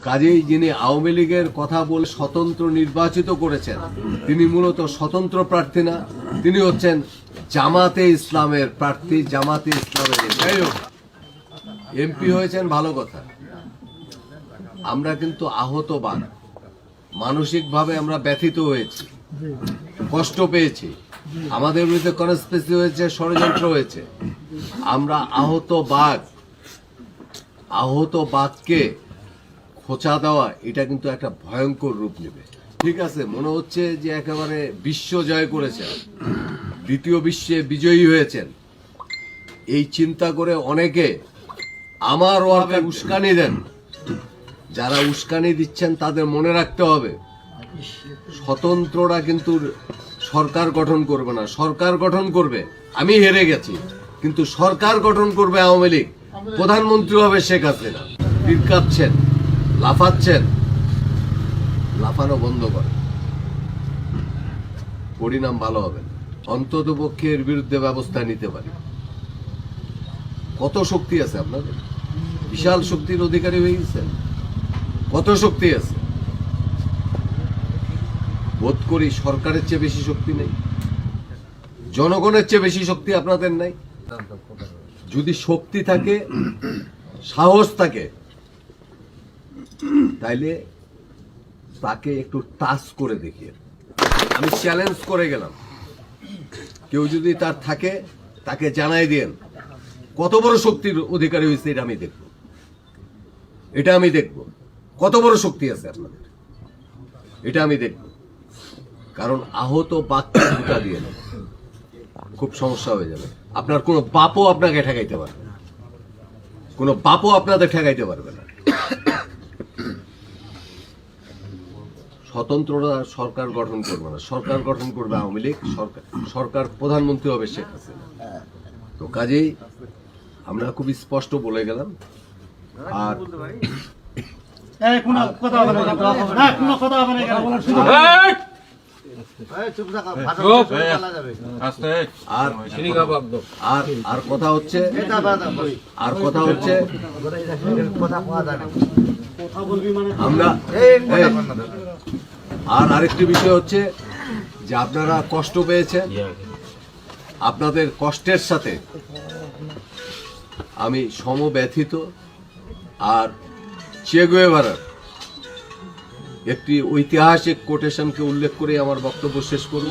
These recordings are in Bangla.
কাজেই যিনি আওয়ামী লীগের কথা বলে স্বতন্ত্র নির্বাচিত করেছেন, তিনি মূলত স্বতন্ত্র প্রার্থী না, তিনি হচ্ছেন জামাতে ইসলামের প্রার্থী, জামাতে ইসলামের যাই হোক, এমপি হয়েছেন ভালো কথা। আমরা কিন্তু আহত বান মানসিকভাবে আমরা ব্যথিত হয়েছি, কষ্ট পেয়েছি। আমাদের বিরুদ্ধে কনস্পেসি হয়েছে, ষড়যন্ত্র হয়েছে। আমরা আহত বাঘ আহত বাঘকে খোঁচা দেওয়া, এটা কিন্তু একটা ভয়ঙ্কর রূপ নেবে। ঠিক আছে? মনে হচ্ছে যে একেবারে বিশ্ব জয় করেছেন দ্বিতীয় বিশ্বে বিজয়ী হয়েছেন। এই চিন্তা করে অনেকে আমার ওয়ার্কে উস্কানি দেন। যারা উস্কানি দিচ্ছেন, তাদের মনে রাখতে হবে, স্বতন্ত্ররা কিন্তু সরকার গঠন করবে না। সরকার গঠন করবে, আমি হেরে গেছি। কিন্তু সরকার গঠন করবে আওয়ামী লীগ। প্রধানমন্ত্রী হবে শেখ হাসিনা। তীর কাঁপছেন লাফাচ্ছেন, লাফানো বন্ধ করে পরিণাম ভালো হবে। অন্তত পক্ষে এর বিরুদ্ধে ব্যবস্থা নিতে পারি। কত শক্তি আছে আপনাদের? বিশাল শক্তির অধিকারী হয়ে গেছেন কত শক্তি আছে? বোধ করি সরকারের চেয়ে বেশি শক্তি নেই। জনগণের চেয়ে বেশি শক্তি আপনাদের নাই। যদি শক্তি থাকে, সাহস থাকে তাইলে তাকে একটু টাচ করে দেখিয়ে আমি চ্যালেঞ্জ করে গেলাম। কেউ যদি তার থাকে, তাকে জানাই দেন। কত বড় শক্তির অধিকারী হয়েছে এটা আমি দেখব। এটা আমি দেখব। কত বড় শক্তি আছে আপনাদের? এটা আমি দেখব। কারণ আহত বাক্যে ঢুকা দিয়ে না খুব সমস্যা হয়ে যাবে। আপনার কোনো বাপও আপনাকে ঠেকাইতে পারবে না। কোনো বাপও আপনাদের ঠেকাইতে পারবে না। স্বতন্ত্ররা সরকার গঠন করবে না। সরকার গঠন করবে আওয়ামী লীগ সরকার সরকার প্রধানমন্ত্রী হবে শেখ হাসিনা। তো কাজেই আমরা খুব স্পষ্ট বলে গেলাম। আর এই, কোনো কথা হবে না, কোনো কথা হবে না। আর আর আর কথা হচ্ছে আর কথা হচ্ছে কথা বলবি মানে আমরা আর আরেকটি বিষয় হচ্ছে যে আপনারা কষ্ট পেয়েছেন। আপনাদের কষ্টের সাথে আমি সমব্যথিত আর চেগুয়েভারার একটি ঐতিহাসিক কোটেশনকে উল্লেখ করে আমার বক্তব্য শেষ করব।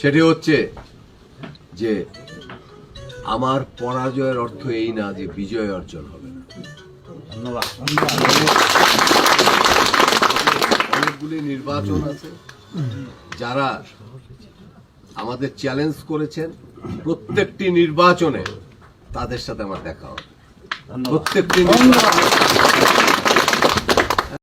সেটি হচ্ছে যে আমার পরাজয়ের অর্থ এই না যে বিজয় অর্জন হবে। না অনেকগুলি নির্বাচন আছে। যারা আমাদের চ্যালেঞ্জ করেছেন প্রত্যেকটি নির্বাচনে তাদের সাথে আমার দেখা হবে। প্রত্যেকটি নির্বাচনে